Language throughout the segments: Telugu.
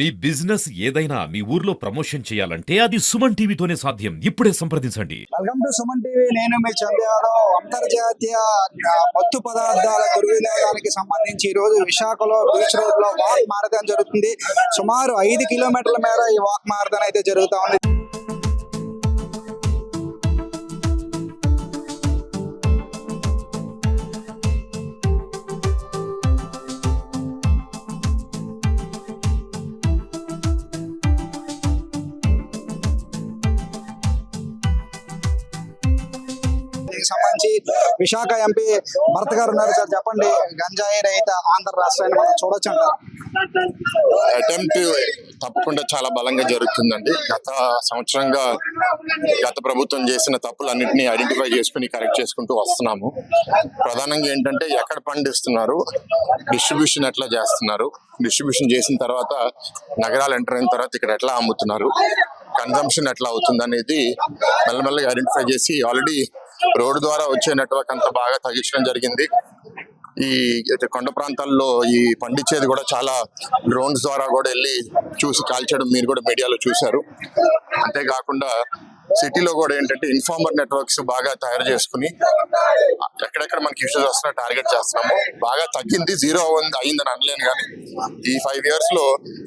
మీ బిజినెస్ ఏదైనా మీ ఊర్లో ప్రమోషన్ చేయాలంటే అది సుమన్ టీవీతోనే సాధ్యం. ఇప్పుడే సంప్రదించండి. Welcome to Suman TV. నేను మీ చంద్ర అంతర్జాతీయ మత్తు పదార్థాల దుర్వినియోగానికి సంబంధించి ఈ రోజు విశాఖలో బీచ్ రోడ్లో వాక్ మారథాన్ జరుగుతుంది. సుమారు ఐదు కిలోమీటర్ల మేర ఈ వాక్ మారథాన్ అయితే జరుగుతా ఉంది. సంబంధించి విశాఖ ఎంపీ భరత్ గారు ఉన్నారు సార్. చెప్పండి గంజాయి రహిత ఆంధ్ర రాష్ట్రాన్ని మనం చూడొచ్చు అటెంప్ట్ తప్పకుండా చాలా బలంగా జరుగుతుందండి. గత సంవత్సరంగా గత ప్రభుత్వం చేసిన తప్పులన్నింటినీ ఐడెంటిఫై చేసుకుని కరెక్ట్ చేసుకుంటూ వస్తున్నాము. ప్రధానంగా ఏంటంటే ఎక్కడ పండిస్తున్నారు డిస్ట్రిబ్యూషన్ ఎట్లా చేస్తున్నారు డిస్ట్రిబ్యూషన్ చేసిన తర్వాత నగరాలు ఎంటర్ అయిన తర్వాత ఇక్కడ ఎట్లా అమ్ముతున్నారు కన్జంప్షన్ ఎట్లా అవుతుంది అనేది మెల్లమెల్లగా ఐడెంటిఫై చేసి ఆల్రెడీ రోడ్డు ద్వారా వచ్చే నెట్వర్క్ అంతా బాగా తగ్గించడం జరిగింది. ఈ అయితే కొండ ప్రాంతాల్లో ఈ పండించేది కూడా చాలా డ్రోన్స్ ద్వారా కూడా వెళ్ళి చూసి కాల్చడం మీరు కూడా మీడియాలో చూశారు. అంతేకాకుండా సిటీలో కూడా ఏంటంటే ఇన్ఫార్మర్ నెట్వర్క్స్ బాగా తయారు చేసుకుని ఎక్కడెక్కడ మనకి ఇష్యూస్ వస్తున్నా టార్గెట్ చేస్తున్నాము. బాగా తగ్గింది జీరో అయింది అయిందని అనలేను కానీ ఈ ఫైవ్ ఇయర్స్లో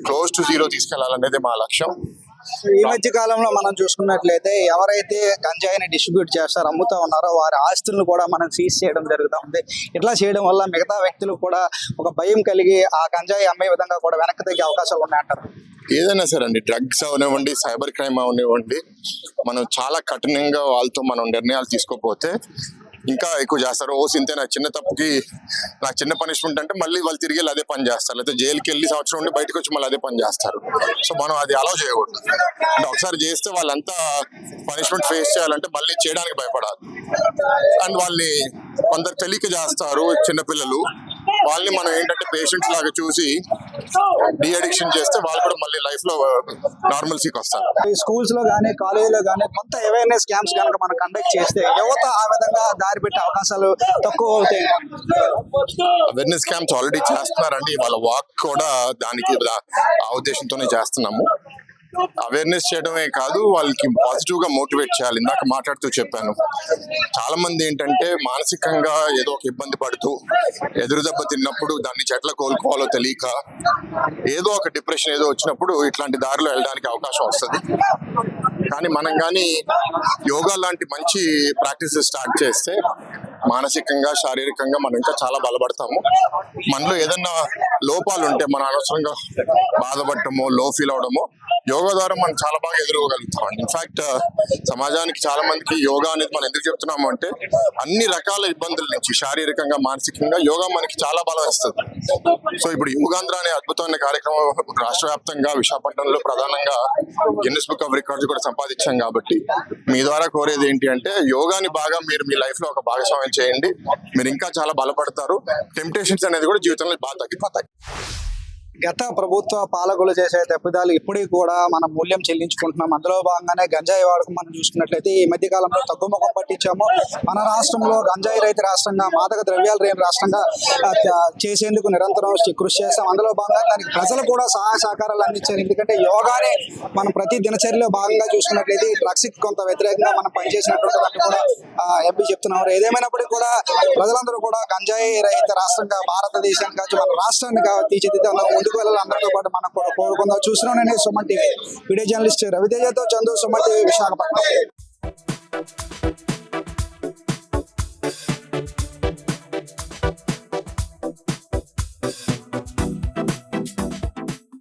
క్లోజ్ టు జీరో తీసుకెళ్ళాలనేది మా లక్ష్యం. ఈ మధ్య కాలంలో మనం చూసుకున్నట్లయితే ఎవరైతే గంజాయిని డిస్ట్రిబ్యూట్ చేస్తారో అమ్ముతా ఉన్నారో వారి ఆస్తులను కూడా మనం సీజ్ చేయడం జరుగుతూ ఉంది ఇట్లా చేయడం వల్ల మిగతా వ్యక్తులు కూడా ఒక భయం కలిగి ఆ గంజాయి అమ్మే విధంగా కూడా వెనక్కి తగ్గే అవకాశాలు ఉన్నాయంటారు ఏదైనా సరే అండి డ్రగ్స్ అవనివ్వండి సైబర్ క్రైమ్ అవనివ్వండి మనం చాలా కఠినంగా వాళ్ళతో మనం నిర్ణయాలు తీసుకోకపోతే ఇంకా ఎక్కువ చేస్తారు. ఓ సింతే నా చిన్న తప్పుకి నాకు చిన్న పనిష్మెంట్ అంటే మళ్ళీ వాళ్ళు తిరిగి అదే పని చేస్తారు. లేకపోతే జైలుకి వెళ్ళి సంవత్సరం ఉండి బయటకు వచ్చి మళ్ళీ అదే పని చేస్తారు. సో మనం అది అలౌ చేయకూడదు. అంటే ఒకసారి చేస్తే వాళ్ళంతా పనిష్మెంట్ ఫేస్ చేయాలంటే మళ్ళీ చేయడానికి భయపడాలి. అండ్ వాళ్ళని కొందరు తెలియక చేస్తారు చిన్నపిల్లలు. వాళ్ళని మనం ఏంటంటే పేషెంట్స్ లాగా చూసి డీ అడిక్షన్ చేస్తే వాళ్ళు కూడా మళ్ళీ లైఫ్లో నార్మల్సీకి వస్తారు. ఈ స్కూల్స్లో కానీ కాలేజీలో కానీ కొంత అవేర్నెస్ క్యాంప్స్ కనుక మనం కండక్ట్ చేస్తే యువత ఆ విధంగా దారి పెట్టే అవకాశాలు తక్కువ అవుతాయి. అవేర్నెస్ క్యాంప్స్ ఆల్రెడీ చేస్తున్నారండి. వాళ్ళ వాక్ కూడా దానికి ఆ ఉద్దేశంతోనే చేస్తున్నాము. అవేర్నెస్ చేయడమే కాదు వాళ్ళకి పాజిటివ్గా మోటివేట్ చేయాలి. ఇందాక మాట్లాడుతూ చెప్పాను. చాలా మంది ఏంటంటే మానసికంగా ఏదో ఒక ఇబ్బంది పడుతూ ఎదురు దెబ్బ తిన్నప్పుడు దాన్ని చెట్ల కోలుకోవాలో తెలియక ఏదో ఒక డిప్రెషన్ ఏదో వచ్చినప్పుడు ఇట్లాంటి దారిలో వెళ్ళడానికి అవకాశం వస్తుంది. కానీ మనం కానీ యోగా లాంటి మంచి ప్రాక్టీస్ స్టార్ట్ చేస్తే మానసికంగా శారీరకంగా మనం ఇంకా చాలా బలపడతాము. మనలో ఏదన్నా లోపాలు ఉంటే మన అనవసరంగా బాధపడటమో లో ఫీల్ అవడమో యోగా ద్వారా మనం చాలా బాగా ఎదుర్కోగలుగుతాం. అండి ఇన్ఫాక్ట్ uh, సమాజానికి చాలా మందికి యోగా అనేది మనం ఎందుకు చెప్తున్నాము అంటే అన్ని రకాల ఇబ్బందుల నుంచి శారీరకంగా మానసికంగా యోగా మనకి చాలా బలం ఇస్తుంది. సో ఇప్పుడు యోగాంధ్ర అనే అద్భుతమైన కార్యక్రమం రాష్ట్ర వ్యాప్తంగా విశాఖపట్నంలో ప్రధానంగా గిన్నెస్ బుక్ ఆఫ్ రికార్డ్స్ కూడా సంపాదించాం కాబట్టి మీ ద్వారా కోరేది ఏంటి అంటే యోగాని బాగా మీరు మీ లైఫ్లో ఒక భాగస్వామ్యం చేయండి. మీరు ఇంకా చాలా బలపడతారు. టెంప్టేషన్స్ అనేది కూడా జీవితంలో బాగా తగ్గిపోతాయి. గత ప్రభుత్వ పాలకులు చేసే తప్పిదాలు ఇప్పటికీ కూడా మనం మూల్యం చెల్లించుకుంటున్నాం. అందులో భాగంగానే గంజాయి వాడకం మనం చూసుకున్నట్లయితే ఈ మధ్య కాలంలో తగ్గుముఖం పట్టించాము. మన రాష్ట్రంలో గంజాయి రైతు రాష్ట్రంగా మాదక ద్రవ్యాలు రేని రాష్ట్రంగా చేసేందుకు నిరంతరం కృషి చేస్తాం. అందులో భాగంగా దానికి ప్రజలు కూడా సహాయ సహకారాలు అందించారు. ఎందుకంటే యోగానే మనం ప్రతి దినచర్యలో భాగంగా చూసుకున్నట్లయితే డ్రగ్స్ కొంత వ్యతిరేకంగా మనం పనిచేసినటువంటి కూడా ఎంపీ చెప్తున్నారు. ఏదేమైనప్పటికీ కూడా ప్రజలందరూ కూడా గంజాయి రహిత రాష్ట్రంగా భారతదేశానికి కావచ్చు మన రాష్ట్రాన్ని కా- తీర్చిదిద్దే ముందుకు అందరితో పాటు మనం కూడా కోరుకుందాం. నేను సుమన్ టీవీ. వీడియో జర్నలిస్ట్ రవితేజతో చందు సుమన్ టీవీ విశాఖపట్నం.